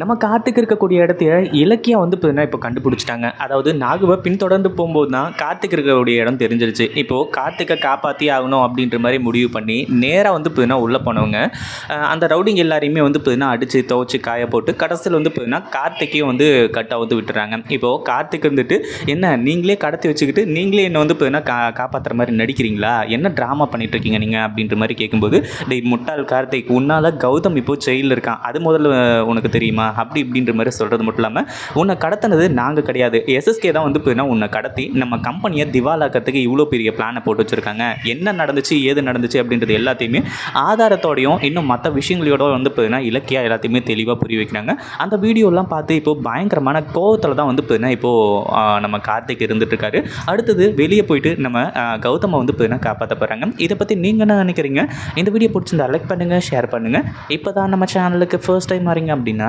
நம்ம கார்த்திக் இருக்கக்கூடிய இடத்தைய இலக்கியம் வந்து பார்த்தீங்கன்னா இப்போ கண்டுபிடிச்சிட்டாங்க. அதாவது நாகுவை பின்தொடர்ந்து போகும்போது தான் கார்த்திக் இருக்கக்கூடிய இடம் தெரிஞ்சிருச்சு. இப்போது கார்த்திகை காப்பாற்றி ஆகணும் அப்படின்ற மாதிரி முடிவு பண்ணி நேராக வந்து பார்த்தீங்கன்னா உள்ளே போனவங்க அந்த ரவுடிங் எல்லாரையுமே வந்து பார்த்தீங்கன்னா அடித்து துவச்சி காய போட்டு கடைசியில் வந்து பார்த்தீங்கன்னா கார்த்திக்கையும் வந்து கட்டாக வந்து விட்டுறாங்க. இப்போது கார்த்திக் வந்துட்டு என்ன நீங்களே கடத்தி வச்சுக்கிட்டு நீங்களே என்னை வந்து பார்த்தீங்கன்னா கா காப்பாற்றுற மாதிரி நடிக்கிறீங்களா? என்ன ட்ராமா பண்ணிகிட்ருக்கீங்க இருக்கீங்க நீங்கள் அப்படின்ற மாதிரி கேட்கும்போது டெய் முட்டாள் கார்த்திக் உன்னால் கௌதம் இப்போது ஜெயிலில் இருக்கான். அது முதல்ல உனக்கு தெரியுமா? அப்படி இப்படின்ற மாதிரி சொல்கிறது மட்டும் இல்லாமல் உன்னை கடத்தினது நாங்கள் கிடையாது. எஸ்எஸ்கே தான் வந்து போயின்னா உன்னை கடத்தி நம்ம கம்பெனியை திவாலாக்கிறதுக்கு இவ்வளோ பெரிய பிளானை போட்டு வச்சுருக்காங்க. என்ன நடந்துச்சு ஏது நடந்துச்சு அப்படின்றது எல்லாத்தையுமே ஆதாரத்தோடையும் இன்னும் மற்ற விஷயங்களோட வந்து பார்த்தீங்கன்னா இலக்கியா எல்லாத்தையுமே தெளிவாக புரிய வைக்கிறாங்க. அந்த வீடியோலாம் பார்த்து இப்போ பயங்கரமான கோவத்தில் தான் வந்து பார்த்தீங்கன்னா இப்போது நம்ம கார்த்திக் இருந்துட்டுருக்காரு. அடுத்தது வெளியே போயிட்டு நம்ம கௌதமை வந்து போயின்னா காப்பாற்ற போகிறாங்க இதை பற்றி நீங்கள் என்ன நினைக்கிறீங்க? இந்த வீடியோ பிடிச்சிருந்தா லைக் பண்ணுங்கள் ஷேர் பண்ணுங்கள் இப்போ தான் நம்ம சேனலுக்கு ஃபர்ஸ்ட் டைம் வரீங்க அப்படின்னா